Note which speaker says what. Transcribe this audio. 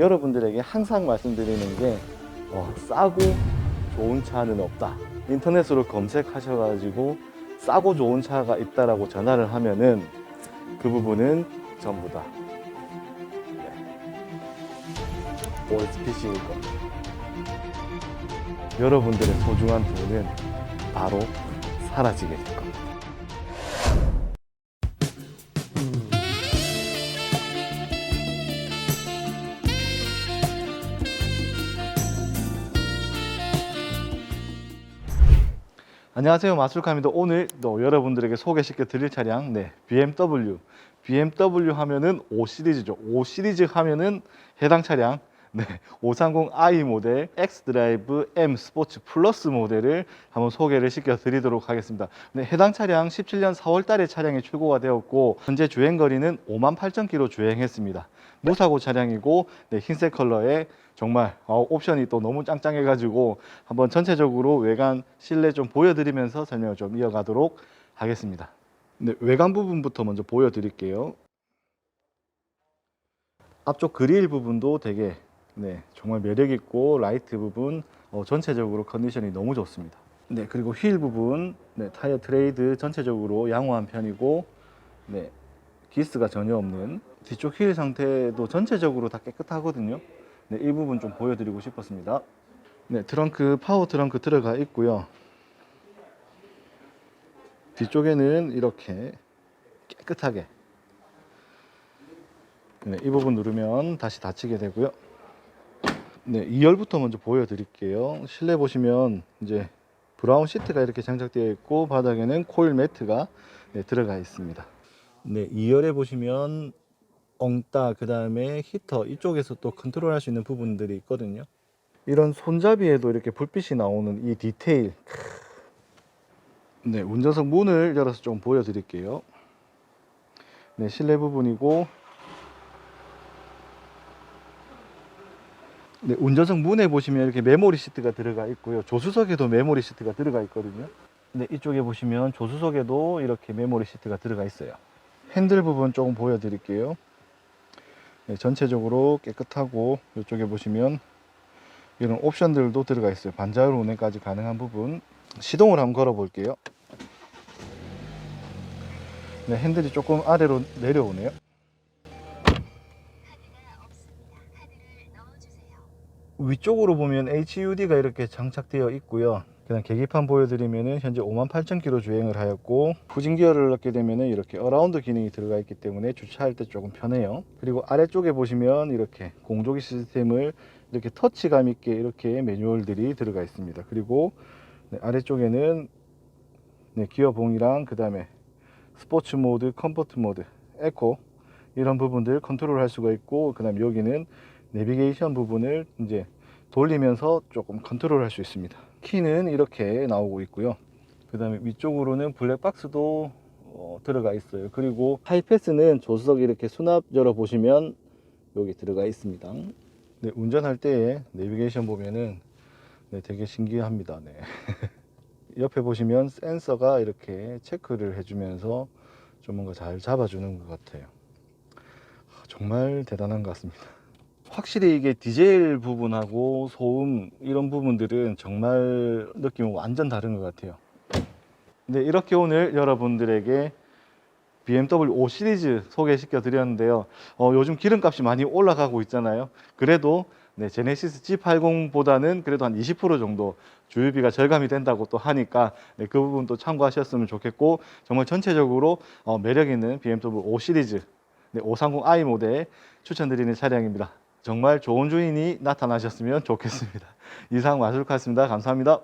Speaker 1: 여러분들에게 항상 말씀드리는 게 어, 싸고 좋은 차는 없다. 인터넷으로 검색하셔가지고 싸고 좋은 차가 있다라고 전화를 하면은 그 부분은 전부 다 네. OSPC일 겁니다. 여러분들의 소중한 돈은 바로 사라지게 될 겁니다. 안녕하세요 마술카입니다. 오늘 또 여러분들에게 소개시켜 드릴 차량 네 BMW. BMW 하면은 5 시리즈죠. 5 시리즈 하면은 해당 차량 네 530i 모델 X드라이브 M 스포츠 플러스 모델을 한번 소개를 시켜 드리도록 하겠습니다 네, 해당 차량 17년 4월 달에 차량이 출고가 되었고 현재 주행 거리는 5만 8천 킬로 주행했습니다 무사고 차량이고 네, 흰색 컬러에 정말 어, 옵션이 또 너무 짱짱해 가지고 한번 전체적으로 외관 실내 좀 보여 드리면서 설명을 좀 이어가도록 하겠습니다. 네, 외관 부분부터 먼저 보여 드릴게요. 앞쪽 그릴 부분도 되게 네, 정말 매력 있고 라이트 부분 어, 전체적으로 컨디션이 너무 좋습니다. 네, 그리고 휠 부분 네, 타이어 트레이드 전체적으로 양호한 편이고 네, 기스가 전혀 없는 뒤쪽 휠 상태도 전체적으로 다 깨끗하거든요. 네, 이 부분 좀 보여드리고 싶었습니다. 네, 트렁크 파워 트렁크 들어가 있고요. 뒤쪽에는 이렇게 깨끗하게 네, 이 부분 누르면 다시 닫히게 되고요. 네, 2열부터 먼저 보여드릴게요. 실내 보시면 이제 브라운 시트가 이렇게 장착되어 있고 바닥에는 코일 매트가 네, 들어가 있습니다. 네, 2열에 보시면 엉따 그 다음에 히터 이쪽에서 또 컨트롤할 수 있는 부분들이 있거든요. 이런 손잡이에도 이렇게 불빛이 나오는 이 디테일. 네, 운전석 문을 열어서 좀 보여드릴게요. 네, 실내 부분이고. 네, 운전석 문에 보시면 이렇게 메모리 시트가 들어가 있고요. 조수석에도 메모리 시트가 들어가 있거든요. 네, 이쪽에 보시면 조수석에도 이렇게 메모리 시트가 들어가 있어요. 핸들 부분 조금 보여드릴게요. 네, 전체적으로 깨끗하고 이쪽에 보시면 이런 옵션들도 들어가 있어요. 반자율 운행까지 가능한 부분. 시동을 한번 걸어 볼게요. 네, 핸들이 조금 아래로 내려오네요. 위쪽으로 보면 HUD가 이렇게 장착되어 있고요. 그냥 계기판 보여드리면은 현재 58,000km 주행을 하였고 후진 기어를 넣게 되면은 이렇게 어라운드 기능이 들어가 있기 때문에 주차할 때 조금 편해요. 그리고 아래쪽에 보시면 이렇게 공조기 시스템을 이렇게 터치감 있게 이렇게 매뉴얼들이 들어가 있습니다. 그리고 네, 아래쪽에는 네, 기어 봉이랑 그 다음에 스포츠 모드, 컴포트 모드, 에코 이런 부분들 컨트롤 할 수가 있고 그 다음에 여기는 내비게이션 부분을 이제 돌리면서 조금 컨트롤 할 수 있습니다. 키는 이렇게 나오고 있고요. 그 다음에 위쪽으로는 블랙박스도 어, 들어가 있어요. 그리고 하이패스는 조수석 이렇게 수납 열어 보시면 여기 들어가 있습니다. 네, 운전할 때 내비게이션 보면은 네, 되게 신기합니다. 네. 옆에 보시면 센서가 이렇게 체크를 해주면서 좀 뭔가 잘 잡아주는 것 같아요. 아, 정말 대단한 것 같습니다. 확실히 이게 디젤 부분하고 소음 이런 부분들은 정말 느낌이 완전 다른 것 같아요. 네, 이렇게 오늘 여러분들에게 BMW 5 시리즈 소개시켜 드렸는데요. 어, 요즘 기름값이 많이 올라가고 있잖아요. 그래도 네, 제네시스 G80보다는 그래도 한 20% 정도 주유비가 절감이 된다고 또 하니까 네, 그 부분 또 참고하셨으면 좋겠고 정말 전체적으로 어, 매력 있는 BMW 5 시리즈 네, 530i 모델 추천드리는 차량입니다. 정말 좋은 주인이 나타나셨으면 좋겠습니다. 이상 마술카였습니다. 감사합니다.